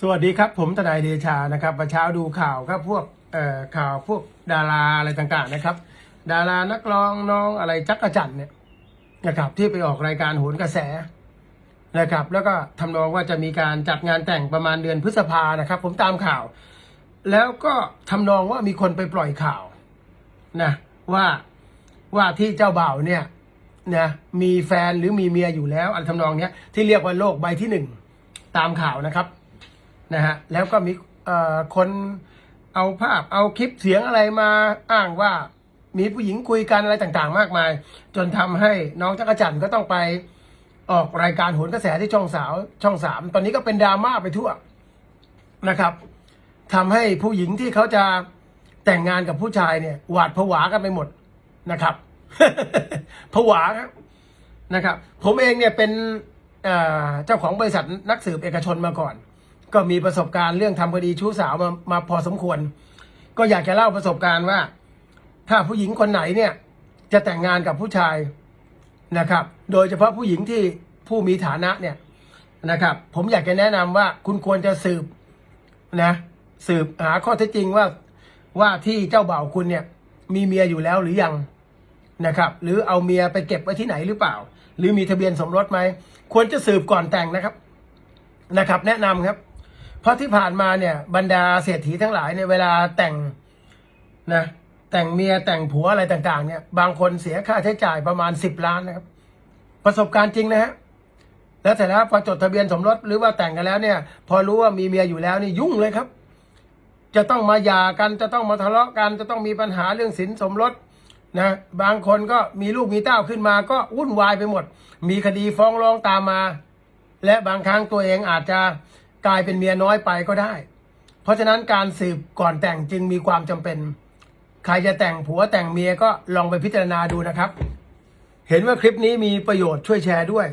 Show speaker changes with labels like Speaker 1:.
Speaker 1: สวัสดีครับผมทนายเดชานะครับประเช้าดูข่าวครับพวกเอ่อข่าวพวกดาราอะไรต่างๆนะครับ ดารานักร้องน้องอะไรจักรจันทร์เนี่ยนะครับที่ไปออกรายการโหนกระแสนะครับ แล้วก็ทำนองว่าจะมีการจัดงานแต่งประมาณเดือนพฤษภานะครับ ผมตามข่าว แล้วก็ทำนองว่ามีคนไปปล่อยข่าวนะว่าว่าที่เจ้าบ่าวเนี่ยนะมีแฟนหรือมีเมียอยู่แล้วอะไรทำนองเนี้ยที่เรียกว่าโลกใบที่หนึ่งตามข่าวนะครับ นะฮะแล้วก็มีคนเอาภาพเอาคลิปเสียงอะไรมาอ้างว่ามีผู้หญิงคุยกันอะไรต่างๆ มากมาย จนทำให้น้องจักรจันทร์ก็ต้องไปออกรายการโหนกระแสที่ช่องสาวช่องสามตอนนี้ก็เป็นดราม่าไปทั่วนะครับทำให้ผู้หญิงที่เขาจะแต่งงานกับผู้ชายเนี่ย หวาดผวากันไปหมดนะครับผวาครับนะครับ ผมเองเนี่ยเป็นเจ้าของบริษัทนักสืบเอกชนมาก่อน ก็มีประสบการณ์เรื่องทำคดีชู้สาวมามาพอสมควร ก็อยากจะเล่าประสบการณ์ว่า ถ้าผู้หญิงคนไหนเนี่ยจะแต่งงานกับผู้ชายนะครับ โดยเฉพาะผู้หญิงที่ผู้มีฐานะเนี่ยนะครับ ผมอยากจะแนะนำว่าคุณควรจะสืบนะสืบหาข้อเท็จจริงว่าว่าที่เจ้าบ่าวคุณเนี่ย มีเมียอยู่แล้วหรือยังนะครับ หรือเอาเมียไปเก็บไว้ที่ไหนหรือเปล่า หรือมีทะเบียนสมรสไหมควรจะสืบก่อนแต่งนะครับนะครับ แนะนำครับ เพราะที่ผ่านมาเนี่ย บรรดาเศรษฐีทั้งหลายเนี่ยเวลาแต่งนะแต่งเมียแต่งผัวอะไรต่าง ๆ เนี่ยบางคนเสียค่าใช้จ่ายประมาณสิบล้านนะครับ ประสบการณ์จริงนะฮะแล้วแต่แล้วพอจดทะเบียนสมรสหรือว่าแต่งกันแล้วเนี่ย พอรู้ว่ามีเมียอยู่แล้วนี่ยุ่งเลยครับ จะต้องมาหย่ากันจะต้องมาทะเลาะกัน จะต้องมีปัญหาเรื่องสินสมรสนะบางคนก็มีลูกมีเต้าขึ้นมาก็วุ่นวายไปหมด มีคดีฟ้องร้องตามมา และบางครั้งตัวเองอาจจะ กลายเป็นเมียน้อยไปก็ได้ เพราะฉะนั้นการสืบก่อนแต่งจึงมีความจำเป็น ใครจะแต่งผัวแต่งเมียก็ลองไปพิจารณาดูนะครับ เห็นว่าคลิปนี้มีประโยชน์ช่วยแชร์ด้วย